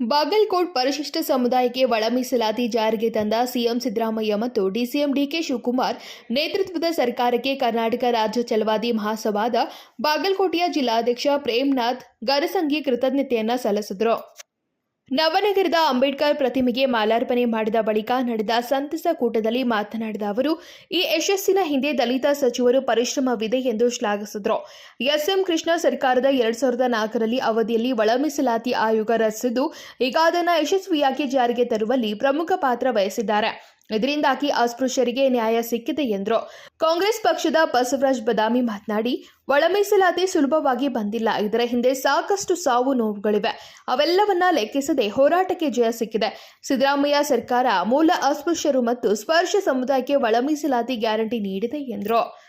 ಬಾಗಲ್ಕೋಟ್ ಪರಿಶಿಷ್ಟ ಸಮುದಾಯಕ್ಕೆ ಒಳ ಮೀಸಲಾತಿ ಜಾರಿಗೆ ತಂದ ಸಿಎಂ ಸಿದ್ದರಾಮಯ್ಯ ಮತ್ತು ಡಿಸಿಎಂ ಡಿಕೆ ಶಿವಕುಮಾರ್ ನೇತೃತ್ವದ ಸರ್ಕಾರಕ್ಕೆ ಕರ್ನಾಟಕ ರಾಜ್ಯ ಚಲವಾದಿ ಮಹಾಸಭಾದ ಬಾಗಲಕೋಟೆಯ ಜಿಲ್ಲಾಧ್ಯಕ್ಷ ಪ್ರೇಮ್ನಾಥ್ ಗರಸಂಗಿ ಕೃತಜ್ಞತೆಯನ್ನ ಸಲ್ಲಿಸಿದರು. ನವನಗರದ ಅಂಬೇಡ್ಕರ್ ಪ್ರತಿಮೆಗೆ ಮಾಲಾರ್ಪಣೆ ಮಾಡಿದ ಬಳಿಕ ನಡೆದ ಸಂತಸ ಕೂಟದಲ್ಲಿ ಮಾತನಾಡಿದ ಅವರು, ಈ ಯಶಸ್ಸಿನ ಹಿಂದೆ ದಲಿತ ಸಚಿವರು ಪರಿಶ್ರಮವಿದೆ ಎಂದು ಶ್ಲಾಘಿಸಿದರು. ಎಸ್ಎಂ ಕೃಷ್ಣ ಸರ್ಕಾರದ ಎರಡ್ ಸಾವಿರದ ನಾಲ್ಕರಲ್ಲಿ ಅವಧಿಯಲ್ಲಿ ಒಳಮೀಸಲಾತಿ ಆಯೋಗ ರಚಿಸಿದ್ದು, ಈಗ ಅದನ್ನು ಯಶಸ್ವಿಯಾಗಿ ಜಾರಿಗೆ ತರುವಲ್ಲಿ ಪ್ರಮುಖ ಪಾತ್ರ ವಹಿಸಿದ್ದಾರೆ. ಇದರಿಂದಾಗಿ ಅಸ್ಪೃಶ್ಯರಿಗೆ ನ್ಯಾಯ ಸಿಕ್ಕಿದೆ ಎಂದರು. ಕಾಂಗ್ರೆಸ್ ಪಕ್ಷದ ಬಸವರಾಜ್ ಬದಾಮಿ ಮಾತನಾಡಿ ಒಳ ಮೀಸಲಾತಿ ಸುಲಭವಾಗಿ ಬಂದಿಲ್ಲ. ಇದರ ಹಿಂದೆ ಸಾಕಷ್ಟು ಸಾವು ನೋವುಗಳಿವೆ. ಅವೆಲ್ಲವನ್ನ ಲೆಕ್ಕಿಸದೆ ಹೋರಾಟಕ್ಕೆ ಜಯ ಸಿಕ್ಕಿದೆ. ಸಿದ್ದರಾಮಯ್ಯ ಸರ್ಕಾರ ಮೂಲ ಅಸ್ಪೃಶ್ಯರು ಮತ್ತು ಸ್ಪರ್ಶ ಸಮುದಾಯಕ್ಕೆ ಒಳ ಮೀಸಲಾತಿ ಗ್ಯಾರಂಟಿ ನೀಡಿದೆ ಎಂದರು.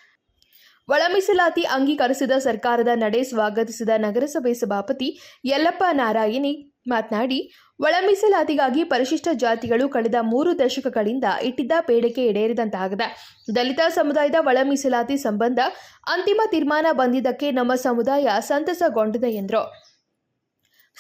ಒಳ ಮೀಸಲಾತಿ ಅಂಗೀಕರಿಸಿದ ಸರ್ಕಾರದ ನಡೆ ಸ್ವಾಗತಿಸಿದ ನಗರಸಭೆ ಸಭಾಪತಿ ಯಲ್ಲಪ್ಪ ನಾರಾಯಣಿ ಮಾತನಾಡಿ ಒಳ ಮೀಸಲಾತಿಗಾಗಿ ಪರಿಶಿಷ್ಟ ಜಾತಿಗಳು ಕಳೆದ ಮೂರು ದಶಕಗಳಿಂದ ಇಟ್ಟಿದ್ದ ಬೇಡಿಕೆ ಈಡೇರಿದಂತಾಗಿದೆ. ದಲಿತ ಸಮುದಾಯದ ಒಳಮೀಸಲಾತಿ ಸಂಬಂಧ ಅಂತಿಮ ತೀರ್ಮಾನ ಬಂದಿದ್ದಕ್ಕೆ ನಮ್ಮ ಸಮುದಾಯ ಸಂತಸಗೊಂಡಿದೆ ಎಂದರು.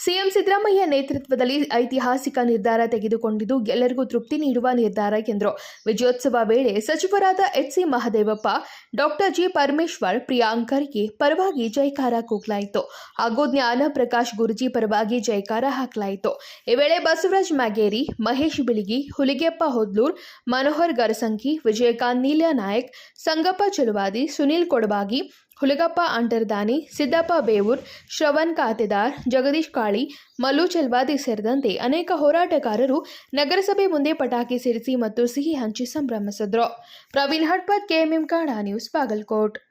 ಸಿಎಂ ಸಿದ್ದರಾಮಯ್ಯ ನೇತೃತ್ವದಲ್ಲಿ ಐತಿಹಾಸಿಕ ನಿರ್ಧಾರ ತೆಗೆದುಕೊಂಡಿದ್ದು, ಎಲ್ಲರಿಗೂ ತೃಪ್ತಿ ನೀಡುವ ನಿರ್ಧಾರ ಎಂದರು ವಿಜಯೋತ್ಸವ ವೇಳೆ ಸಚಿವರಾದ ಎಚ್ಸಿ ಮಹದೇವಪ್ಪ ಡಾಕ್ಟರ್ ಜಿ ಪರಮೇಶ್ವರ್, ಪ್ರಿಯಾಂಕರ್ಗೆ ಪರವಾಗಿ ಜೈಕಾರ ಕೂಗಲಾಯಿತು. ಹಾಗೂ ಜ್ಞಾನ ಪ್ರಕಾಶ್ ಗುರುಜಿ ಪರವಾಗಿ ಜೈಕಾರ ಹಾಕಲಾಯಿತು. ಈ ವೇಳೆ ಬಸವರಾಜ್ ಮ್ಯಾಗೇರಿ ಮಹೇಶ್ ಬಿಳಿಗಿ, ಹುಲಿಗೆಪ್ಪ ಹೊದ್ಲೂರ್, ಮನೋಹರ್ ಗರಸಂಕಿ ವಿಜಯಕಾಂತ್ ನೀಲ್ಯ ನಾಯಕ್, ಸಂಗಪ್ಪ ಚಲುವಾದಿ, ಸುನೀಲ್ ಕೊಡಬಾಗಿ ಹುಲಗಪ್ಪ ಅಂಟರ್ದಾನಿ, ಸಿದ್ದಪ್ಪ ಬೇವೂರ್, ಶ್ರವಣ್ ಖಾತೆದಾರ್, ಜಗದೀಶ್ ಕಾಳಿ, ಮಲ್ಲು ಚೆಲ್ವಾದಿ ಸೇರಿದಂತೆ ಅನೇಕ ಹೋರಾಟಗಾರರು ನಗರಸಭೆ ಮುಂದೆ ಪಟಾಕಿ ಸಿಡಿಸಿ ಮತ್ತು ಸಿಹಿ ಹಂಚಿ ಸಂಭ್ರಮಿಸಿದ್ರು. ಪ್ರವೀಣ್ ಹಟ್ಪತ್, ಕೆಎಂಎಂ ಕಾಡ ನ್ಯೂಸ್ ಬಾಗಲ್ಕೋಟ್.